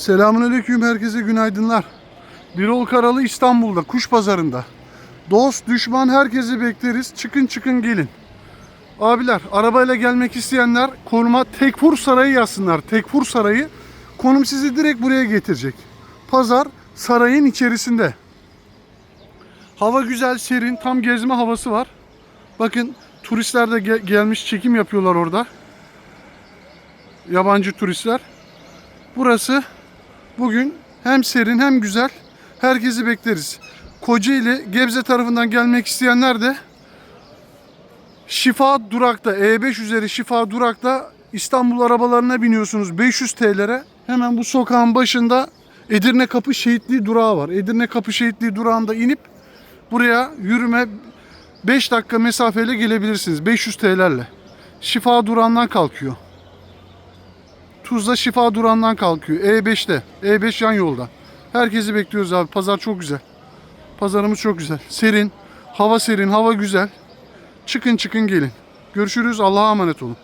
Selamünaleyküm herkese günaydınlar. Birol Karalı İstanbul'da kuş pazarında. Dost düşman herkesi bekleriz. Çıkın çıkın gelin. Abiler arabayla gelmek isteyenler konuma Tekfur Sarayı yazsınlar. Tekfur Sarayı konum sizi direkt buraya getirecek. Pazar sarayın içerisinde. Hava güzel serin tam gezme havası var. Bakın turistler de ge- gelmiş çekim yapıyorlar orada. Yabancı turistler. Burası bugün hem serin hem güzel. Herkesi bekleriz. Kocaeli, Gebze tarafından gelmek isteyenler de Şifa Durak'ta, E5 üzeri Şifa Durak'ta İstanbul arabalarına biniyorsunuz 500 TL'lere. Hemen bu sokağın başında Edirne Kapı Şehitliği durağı var. Edirne Kapı Şehitliği durağında inip buraya yürüme 5 dakika mesafeyle gelebilirsiniz 500 TL'lerle. Şifa durağından kalkıyor. Tuzla Şifa durağından kalkıyor. E5'te. E5 yan yolda. Herkesi bekliyoruz abi. Pazar çok güzel. Pazarımız çok güzel. Serin. Hava serin. Hava güzel. Çıkın çıkın gelin. Görüşürüz. Allah'a emanet olun.